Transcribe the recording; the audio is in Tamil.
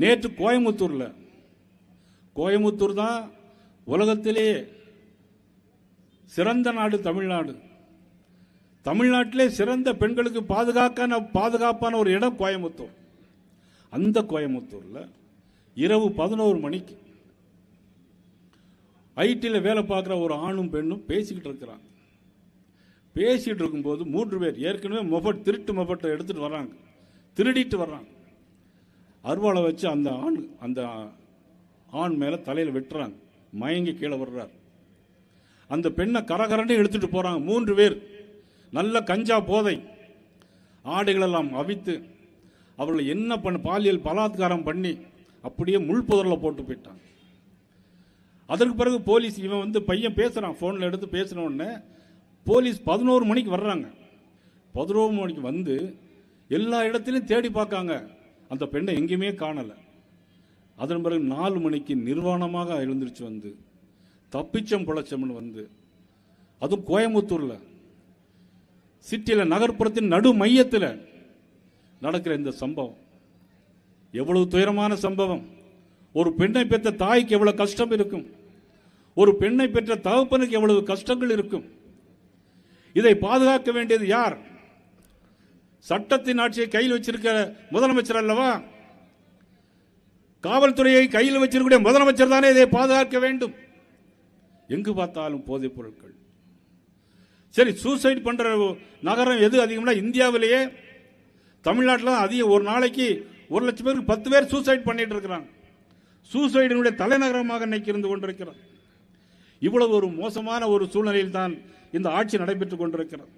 நேற்று கோயம்புத்தூரில். கோயம்புத்தூர் தான் உலகத்திலேயே சிறந்த நாடு தமிழ்நாடு. தமிழ்நாட்டிலே சிறந்த பெண்களுக்கு பாதுகாக்கான பாதுகாப்பான ஒரு இடம் கோயம்புத்தூர். அந்த கோயம்புத்தூரில் இரவு பதினோரு மணிக்கு ஐடியில் வேலை பார்க்குற ஒரு ஆணும் பெண்ணும் பேசிக்கிட்டு இருக்கிறாங்க. பேசிகிட்டு இருக்கும்போது மூன்று பேர் ஏற்கனவே மொபட் திருட்டு மொபட்டை எடுத்துகிட்டு வர்றாங்க. திருடிட்டு வர்றாங்க. அருவாளை வச்சு அந்த ஆண் அந்த ஆண் மேலே தலையில் வெட்டுறாங்க. மயங்கி கீழே வர்றார். அந்த பெண்ணை கரகரன்னு எடுத்துட்டு போகிறாங்க மூன்று பேர். நல்ல கஞ்சா போதை. ஆடைகளெல்லாம் அவித்து அவர்களை என்ன பண்ண பாலியல் பலாத்காரம் பண்ணி அப்படியே முள் புதரில் போட்டு போயிட்டாங்க அதற்கு பிறகு போலீஸ் இவன் வந்து பையன் பேசுகிறான் ஃபோனில் எடுத்து பேசின உடனே போலீஸ் பதினோரு மணிக்கு வர்றாங்க. பதினோரு மணிக்கு வந்து எல்லா இடத்துலையும் தேடி பார்க்காங்க. அந்த பெண்ணை எங்கேயுமே காணலை. அதன் பிறகு நாலு மணிக்கு நிர்வாணமாக எழுந்திருச்சு வந்து தப்பிச்சம் பிழைச்சம்னு வந்து அதுவும் கோயம்புத்தூரில் சிட்டியில் நகர்ப்புறத்தின் நடு மையத்தில் நடக்கிற இந்த சம்பவம். எவ்வளவு துயரமான சம்பவம். ஒரு பெண்ணை பெற்ற தாய்க்கு எவ்வளவு கஷ்டம் இருக்கும். ஒரு பெண்ணை பெற்ற தகப்பனுக்கு எவ்வளவு கஷ்டங்கள் இருக்கும். இதை பாதுகாக்க வேண்டியது யார்? சட்டத்தின் ஆட்சியை கையில் வச்சிருக்கிற முதலமைச்சர் அல்லவா? காவல்துறையை கையில் வச்சிருக்கக்கூடிய முதலமைச்சர் தானே இதை பாதுகாக்க வேண்டும். எங்கு பார்த்தாலும் போதைப் பொருட்கள். சரி சூசைட் பண்ற நகரம் எது அதிகம்னா இந்தியாவிலேயே தமிழ்நாட்டில் அதிகம் ஒரு நாளைக்கு ஒரு லட்சம் பேருக்கு பத்து பேர் சூசைட் பண்ணிட்டு இருக்கிறாங்க. சூசைடினுடைய தலைநகரமாக இன்னைக்கு இருந்து கொண்டிருக்கிறார் இவ்வளவு ஒரு மோசமான ஒரு சூழ்நிலையில் தான் இந்த ஆட்சி நடைபெற்றுக் கொண்டிருக்கிறது.